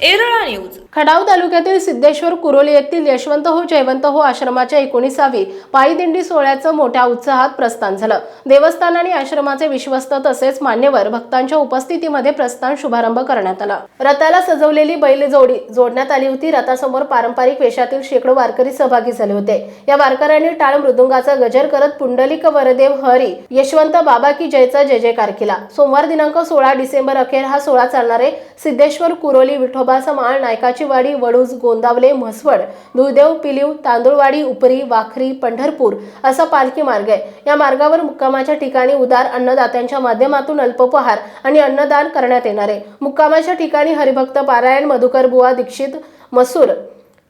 Erala news. खडाव तालुक्यातील सिद्धेश्वर कुरोली येथील यशवंत हो जयवंत हो आश्रमाच्या एकोणीसावी पायदिंडी सोहळ्याचं मोठ्या उत्साहात प्रस्थान झालं. देवस्थान आणि आश्रमाचे विश्वस्त तसेच मान्यवर भक्तांच्या उपस्थितीमध्ये प्रस्थान शुभारंभ करण्यात आला. रथाला सजवलेली बैल जोडी जोडण्यात आली होती. रथासमोर पारंपरिक वेशातील शेकडो वारकरी सहभागी झाले होते. या वारकऱ्यांनी टाळ मृदुंगाचा गजर करत पुंडलिक वरदेव हरी यशवंत बाबा की जयचा जय जयकार केला. सोमवार दिनांक सोळा डिसेंबर अखेर हा सोहळा चालणारे सिद्धेश्वर कुरोली विठोबा माळ नायकाची वाडी वडूज गोंदावले म्हसवड दुर्देव पिलीव तांदुळवाडी उपरी वाखरी पंढरपूर असा पालखी मार्ग आहे. या मार्गावर मुक्कामाच्या ठिकाणी उदार अन्नदात्यांच्या माध्यमातून अल्पोपहार आणि अन्नदान करण्यात येणार आहे. मुक्कामाच्या ठिकाणी हरिभक्त पारायण मधुकर बुवा दीक्षित मसूर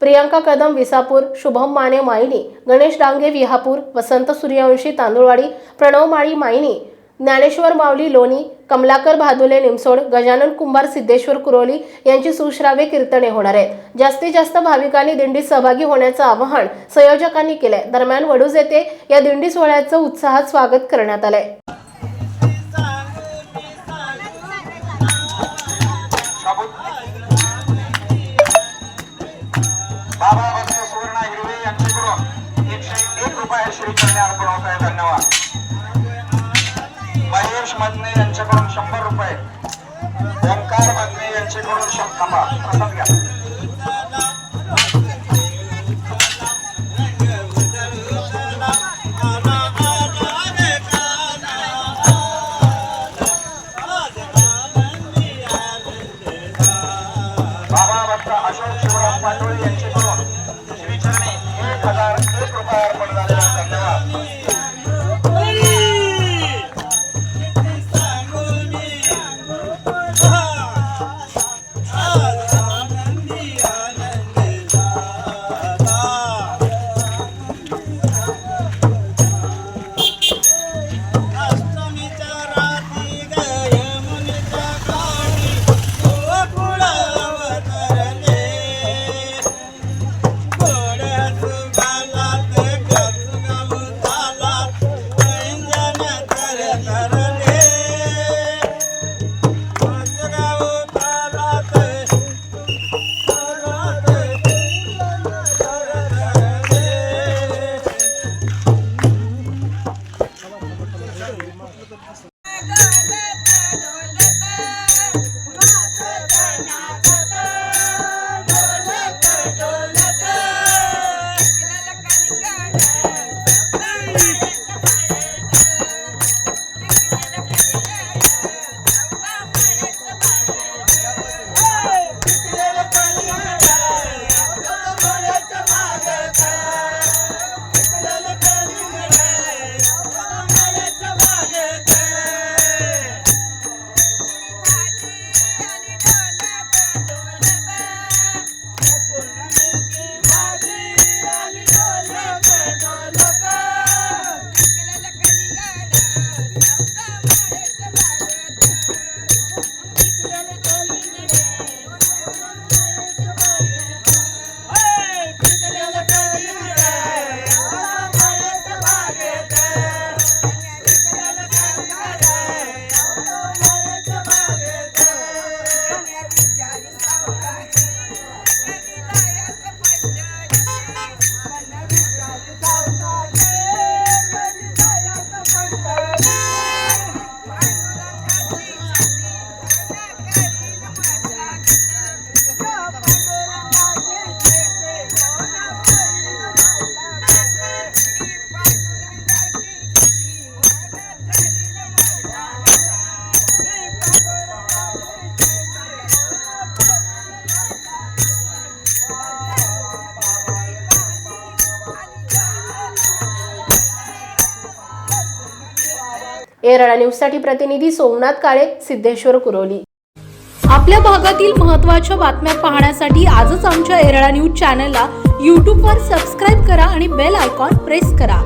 प्रियांका कदम विसापूर शुभम माने मायनी गणेश डांगे विहापूर वसंत सूर्यवंशी तांदुळवाडी प्रणव माळी मायनी ज्ञानेश्वर माऊली लोणी कमलाकर भादुले निमसोड गजानन कुंभार सिद्धेश्वर कुरोली यांची सुश्राव्य कीर्तने होणार आहेत. जास्तीत जास्त भाविकांनी दिंडीत सहभागी होण्याचं आवाहन संयोजकांनी केलंय. दरम्यान वडूज येथे या दिंडी सोहळ्याचं उत्साहात स्वागत करण्यात आलंय. बाबा धन्यवाद. मागणे यांच्याकडून शंभर रुपये. ओंकार मागणे यांच्याकडून शंभर थांबा प्रसाद घ्या. एरळा न्यूजसाठी प्रतिनिधी सोमनाथ काळे सिद्धेश्वर कुरोली. आपल्या भागातील महत्त्वाच्या बातम्या पाहण्यासाठी आजच आमच्या एरळा न्यूज चॅनलला यूट्यूबवर सबस्क्राईब करा आणि बेल आयकॉन प्रेस करा.